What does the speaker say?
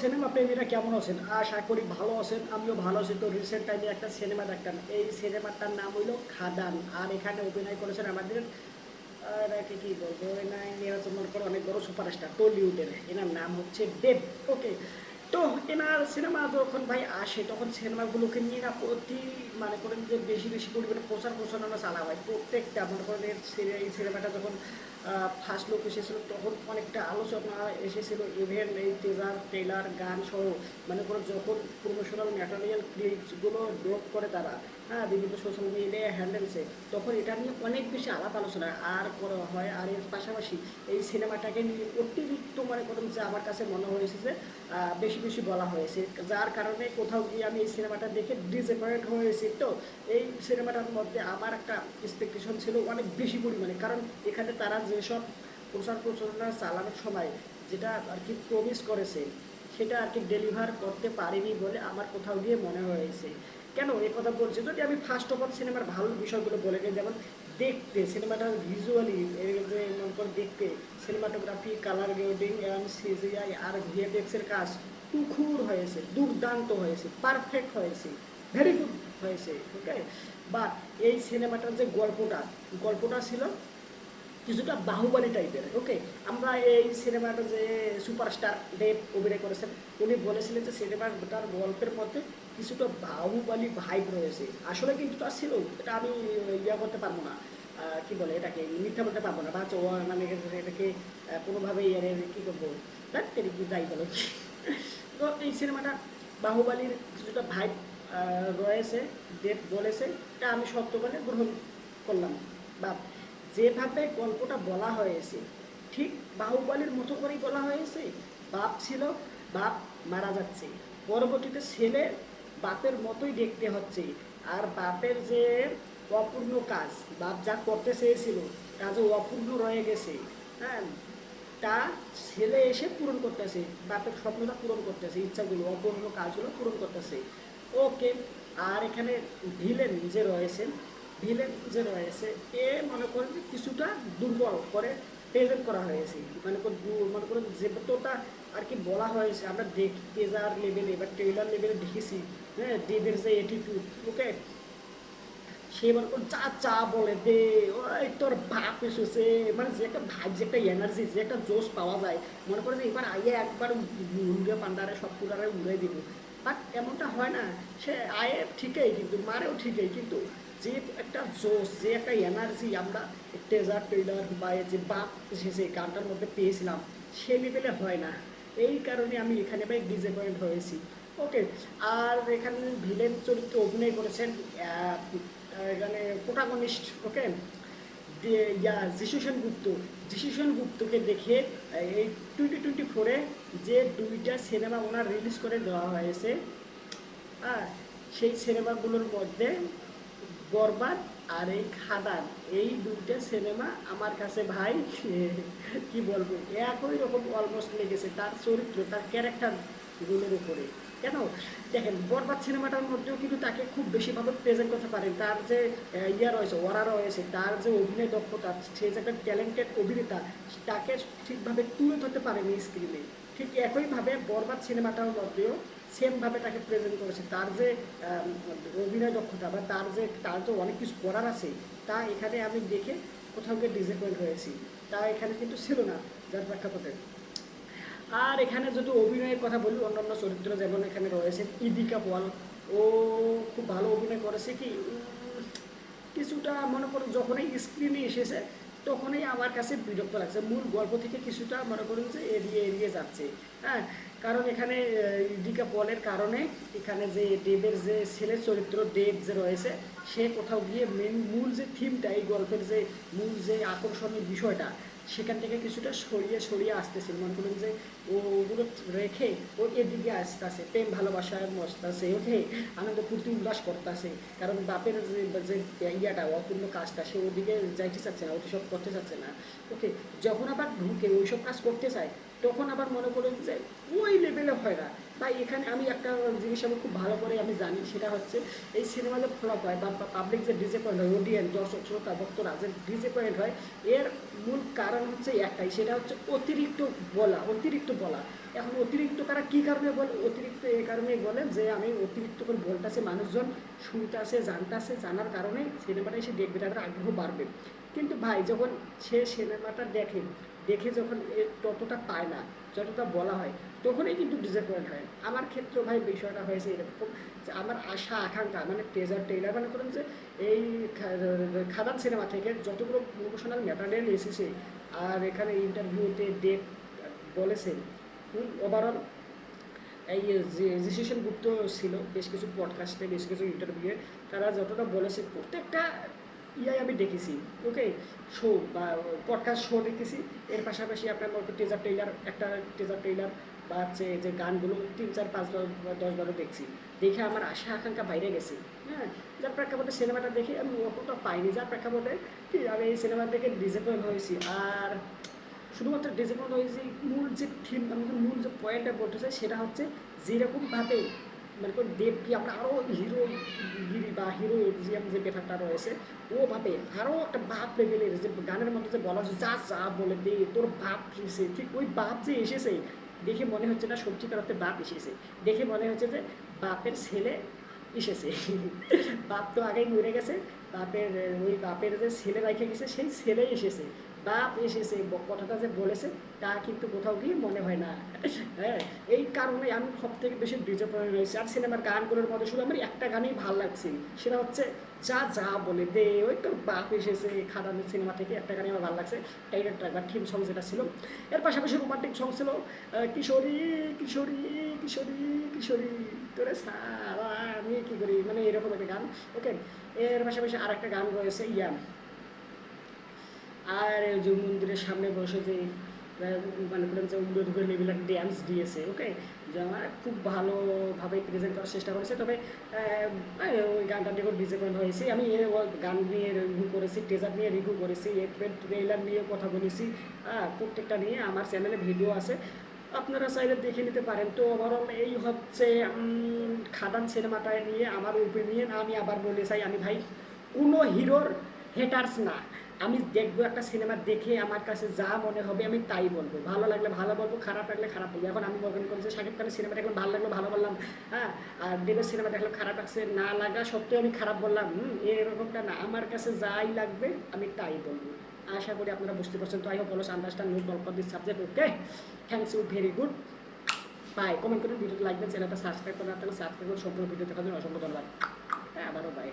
Cinema প্রেমীরা কেমন আছেন? আশা করি ভালো আছেন, আমিও ভালো আছি। তো রিসেন্ট টাইমে একটা সিনেমা দেখতাম এই সিনেমাটার নাম হইল খাদান। আর এখানে অভিনয় করেছেন আমাদের এনাকে কি বলব? মনে করো অনেক বড় সুপারস্টার টলিউডের। এনার নাম হচ্ছে দেব। ওকে তো এনার সিনেমা যখন ভাই আসে, তখন সিনেমাগুলোকে নিয়ে না প্রতি মানে করেন যে বেশি বেশি পরিমাণে প্রচার প্রচারণা চালা হয় প্রত্যেকটা, মনে করেন এই সিনেমাটা যখন ফার্স্ট লোক এসেছিল, তখন অনেকটা আলোচনা এসেছিল ইভেন্ট এই টেজার ট্রেলার গান সহ মানে কোনো যখন প্রমোশনাল ম্যাটেরিয়াল ক্লিপসগুলো ড্রপ করে তারা হ্যাঁ বিভিন্ন সোশ্যাল মিডিয়া হ্যান্ডেলসে তখন এটা নিয়ে অনেক বেশি আলাপ আলোচনা আর করা হয় আর এর পাশাপাশি এই সিনেমাটাকে নিয়ে অতিরিক্ত মনে করেন যে আমার কাছে মনে হয়েছে যে বেশি বেশি বলা হয়েছে। যার কারণে কোথাও গিয়ে আমি এই সিনেমাটা দেখে ডিসঅ্যাপয়েন্ট হয়েছি তো এই সিনেমাটার মধ্যে আমার একটা এক্সপেকটেশন ছিল অনেক বেশি পরিমাণে। কারণ এখানে তারা যেসব প্রচার প্রচারণা চালানোর সময় যেটা আর কি প্রমিস করেছে, সেটা আর কি ডেলিভার করতে পারেনি বলে আমার কোথাও গিয়ে মনে হয়েছে। কেন এই কথা বলছি? যদি আমি ফার্স্ট অফ অল সিনেমার ভালো বিষয়গুলো বলে নিই, যেমন দেখতে সিনেমাটা ভিজুয়ালি যে মনে করে দেখতে সিনেমাটোগ্রাফি কালার গ্রেডিং এবং সিজিআই আর ভিএফএক্সের কাজ তুখুর হয়েছে, দুর্দান্ত হয়েছে পারফেক্ট হয়েছে ভেরি গুড হয়েছে ওকে বা এই সিনেমাটার যে গল্পটা গল্পটা ছিল কিছুটা বাহুবলী টাইপের ওকে আমরা এই সিনেমাটা যে সুপারস্টার দেব অভিনয় করেছেন, উনি বলেছিলেন যে সিনেমাটার গল্পের মধ্যে কিছুটা বাহুবলী ভাইব রয়েছে। আসলে কিন্তু তা ছিল, এটা আমি ইয়া করতে পারব না। কি বলে এটাকে, মিথ্যা বলতে পারব না, বা মানে এটাকে কোনোভাবে এর কী করব? দেখ যাই বলো। তো এই সিনেমাটা বাহুবলীর কিছুটা ভাইব রয়েছে, দেব বলেছে, এটা আমি সত্য বলে গ্রহণ করলাম। বা যেভাবে গল্পটা বলা হয়েছে, ঠিক বাহুবলীর মতো করেই বলা হয়েছে, বাপ ছিল, বাপ মারা যাচ্ছে। পরবর্তীতে ছেলে বাপের মতোই দেখতে হচ্ছে। আর বাপের যে অপূর্ণ কাজ, বাপ যা করতে চেয়েছিল যে অপূর্ণ রয়ে গেছে। হ্যাঁ তা ছেলে এসে পূরণ করতেছে, বাপের স্বপ্নটা পূরণ করতেছে, ইচ্ছাগুলো, অপূর্ণ কাজগুলো পূরণ করতেছে। ওকে, আর এখানে ভিলেন যে রয়েছে ভিলেন যে রয়েছে এ মনে করেন যে কিছুটা দুর্বল করে প্রেজেন্ট করা হয়েছে। মানে করেন মনে করেন যেটা আর কি বলা হয়েছে, আমরা দেখ টেজার লেভেলে বা ট্রেলার লেভেলে দেখেছি হ্যাঁ দেবের যে এটিটিউড ওকে সে মনে করুন চা চা বলে দে, ওই তোর বাপ এসেছে। মানে যে একটা ভাই যে একটা এনার্জি যে একটা জোশ পাওয়া যায়। মনে করে যে এবার আইয়ে একবার উড়ে পান্ডারে সব পুরারে উড়ে দিব। বাট এমনটা হয় না। সে আয়ে ঠিকই, কিন্তু, মারেও ঠিকই, কিন্তু যে একটা জোশ যে একটা এনার্জি আমরা টেজার ট্রেলার বা যে বাপ এসেছে গানটার মধ্যে পেয়েছিলাম, সে লেভেলে হয় না। এই কারণে আমি এখানে ভাই ডিসঅ্যাপয়েন্ট হয়েছি। ওকে আর এখানে ভিলেন চরিত্রে অভিনয় করেছেন এখানে প্রোটাগনিস্ট ওকে ইয়া, যিশু গুপ্ত যিশু গুপ্তকে দেখে এই টোয়েন্টি টোয়েন্টি ফোরে যে দুইটা সিনেমা ওনার রিলিজ করে দেওয়া হয়েছে হ্যাঁ সেই সিনেমাগুলোর মধ্যে বরবাদ আর এই খাদান, এই দুইটা সিনেমা আমার কাছে ভাই, কি বলব, একই রকম অলমোস্ট লেগেছে তার চরিত্র, তার ক্যারেক্টার ক্যারেক্টারগুলোর উপরে। কেন? দেখেন বরবাদ সিনেমাটার মধ্যেও কিন্তু তাকে খুব বেশিভাবে প্রেজেন্ট করতে পারেন। তার যে ইয়া রয়েছে ওরা রয়েছে, তার যে অভিনয় দক্ষতা, সে যে একটা ট্যালেন্টেড অভিনেতা, তাকে ঠিকভাবে তুলে ধরতে পারেনি স্ক্রিনে ঠিক একইভাবে বরবাদ সিনেমাটার মধ্যেও সেমভাবে তাকে প্রেজেন্ট করেছে। তার যে অভিনয় দক্ষতা বা তার যে তার যে অনেক কিছু করার আছে, তা এখানে আমি দেখে কোথাও গিয়ে ডিসঅ্যাপয়েন্ট হয়েছি। তা এখানে কিন্তু ছিল না যার প্রেক্ষাপটে। আর এখানে যদি অভিনয়ের কথা বলি, অন্যান্য চরিত্র যেমন এখানে রয়েছে ইদিকা পল ও খুব ভালো অভিনয় করেছে কি কিছুটা মনে করো যখনই স্ক্রিনে এসেছে তখনই আমার কাছে বিরক্ত লাগছে। মূল গল্প থেকে কিছুটা মনে করুন যে এড়িয়ে এড়িয়ে যাচ্ছে। হ্যাঁ কারণ এখানে ইডিকা পলের কারণে এখানে যে ডেবের যে ছেলে চরিত্র দেব যে রয়েছে, সে কোথাও গিয়ে মেন মূল যে থিমটা এই গল্পের যে মূল যে আকর্ষণীয় বিষয়টা সেখান থেকে কিছুটা সরিয়ে সরিয়ে আসতেছে। মনে করুন যে ওগুলো রেখে ও এদিকে আসতেছে। প্রেম ভালোবাসার মস্তাছে ওকে আনন্দ ফুর্তি উল্লাস করতেছে। কারণ বাপের যে যে ইয়াটা, অপূর্ণ কাজটা, সে ওদিকে যাইতে চাচ্ছে না ওটি সব করতে চাচ্ছে না। ওকে যখন আবার ঢুকে, ওইসব কাজ করতে চায়, তখন আবার মনে করুন যে ওই লেভেলে হয় না। ভাই এখানে আমি একটা জিনিস আমি খুব ভালো করে আমি জানি, সেটা হচ্ছে এই সিনেমা যে ফ্লপ হয় বা পাবলিক যে ডিজে পয়েন্ট হয় অডিয়েন্স দর্শক, শ্রোতা, ভক্তরা যে ডিজে পয়েন্ট হয়, এর মূল কারণ হচ্ছে একটাই, সেটা হচ্ছে অতিরিক্ত বলা অতিরিক্ত বলা। এখন অতিরিক্ত তারা কী কারণে বলে? অতিরিক্ত এই কারণেই বলে যে আমি অতিরিক্ত করে বলতেছে মানুষজন, শুনতেছে, জানতেছে, জানার কারণে সিনেমাটা এসে দেখবে, তাদের আগ্রহ বাড়বে। কিন্তু ভাই, যখন সে সিনেমাটা দেখে দেখে যখন ততটা পায় না, যতটা বলা হয় তখনই কিন্তু ডিসঅ্যাপয়েন্ট হয়। আমার ক্ষেত্রে ভাই বিষয়টা হয়েছে এরকম যে আমার আশা, আকাঙ্ক্ষা মানে টেজার টেইলার মানে করেন যে এই খাদান সিনেমা থেকে যতগুলো প্রমোশনাল ম্যাটেরিয়াল এসেছে আর এখানে ইন্টারভিউতে ডেট বলেছেন ওভারঅল এই রেজিস্ট্রেশন গুপ্ত ছিল, বেশ কিছু পডকাস্টে বেশ কিছু ইন্টারভিউয়ে তারা যতটা বলেছে, প্রত্যেকটা ইয়াই আমি দেখেছি ওকে শো বা পডকাস্ট শো দেখেছি। এর পাশাপাশি আপনার টেজার টেইলার একটা টেজার টেইলার বা হচ্ছে যে গানগুলো তিন, চার, পাঁচ, দশ বারো দেখছি। দেখে আমার আশা, আকাঙ্ক্ষা বাইরে গেছে। হ্যাঁ যার প্রেক্ষাপটে সিনেমাটা দেখে আমি অতটা পাইনি। যার প্রেক্ষাপটে কি, আমি এই সিনেমা দেখে ডিসঅ্যাপয়েন্ট হয়েছি। আর শুধুমাত্র ডিসঅ্যাপয়েন্ট হয়েছি, মূল যে থিম আমি মূল যে পয়েন্টটা বলতে চাই সেটা হচ্ছে যেরকমভাবে মানে কোন দেবকে আমরা আরও হিরো গিরি বা হিরোজিয়াম যে ব্যাপারটা রয়েছে, ওভাবে আরও একটা বাপ লেভেলের যে গানের মধ্যে যে বলা হচ্ছে, যা যা বলে দে, তোর বাপ এসেছে। ঠিক ওই বাপ যে এসেছে দেখে মনে হচ্ছে না সত্যিকার অর্থে বাপ এসেছে। দেখে মনে হচ্ছে যে বাপের ছেলে এসেছে। বাপ তো আগেই মরে গেছে। বাপের, ওই বাপের যে ছেলে রেখে গেছে, সেই ছেলে এসেছে। বাপ এসেছে। কথাটা যে বলেছে, তা কিন্তু কোথাও গিয়ে মনে হয় না। হ্যাঁ এই কারণে আমি সব থেকে বেশি ডিসঅ্যাপয়েন্ট হয়েছি আর সিনেমার গানগুলোর মধ্যে শুধু আমার একটা গানেই ভালো লাগছে। সেটা হচ্ছে যা যা বলে দে। ওই তোর বাপ এসেছে খাদানের সিনেমা থেকে। একটা গানে আমার ভালো লাগছে। টাইটার বা থিম সং যেটা ছিল। এর পাশাপাশি রোমান্টিক সং ছিল কিশোরী কিশোরী কিশোরী কিশোরী, তোরে সারা আমি কী করি? মানে এরকম একটা গান। ওকে এর পাশাপাশি আর একটা গান রয়েছে, ইয়া। আর যে মন্দিরের সামনে বসে যে মানে করেন যে উল্টো ধুকে লেভেলের ড্যান্স দিয়েছে ওকে যে আমার খুব ভালোভাবে প্রেজেন্ট করার চেষ্টা করেছে, তবে ওই গানটা নিয়ে ডিসঅ্যাপয়েন্ট হয়েছে, আমি গান নিয়ে রিভিউ করেছি টেজার নিয়ে রিভিউ করেছি, এর ট্রেলার নিয়ে কথা বলেছি প্রত্যেকটা নিয়ে আমার চ্যানেলে ভিডিও আছে। আপনারা চাইলে দেখে নিতে পারেন। তো ওভারঅল এই হচ্ছে খাদান সিনেমাটা নিয়ে আমার ওপিনিয়ন আমি আবার বলে চাই, আমি ভাই, কোনো হিরোর হেটার্স না। আমি দেখব একটা সিনেমা দেখে আমার কাছে যা মনে হবে আমি তাই বলব। ভালো লাগলে ভালো বলব, খারাপ লাগলে খারাপ বলব। এখন আমি মনে করছি শাকিব খানের সিনেমা দেখলাম ভালো লাগল, ভালো বললাম হ্যাঁ? আর দেবের সিনেমা দেখলাম খারাপ লাগছে, না লাগা সত্ত্বেও আমি খারাপ বললাম, হুম, এরকমটা না। আমার কাছে যাই লাগবে, আমি তাই বলব। আশা করি আপনারা বুঝতে পারছেন। তো I hope also understand no গল্প this subject okay thanks you very goodbye comment করুন ভিডিওটা লাইক দেন চ্যানেলটা সাবস্ক্রাইব করেন আপনারা সাবস্ক্রাইব করে সম্পূর্ণ ভিডিও দেখার জন্য অসংখ্য ধন্যবাদ। হ্যাঁ আবারও বাই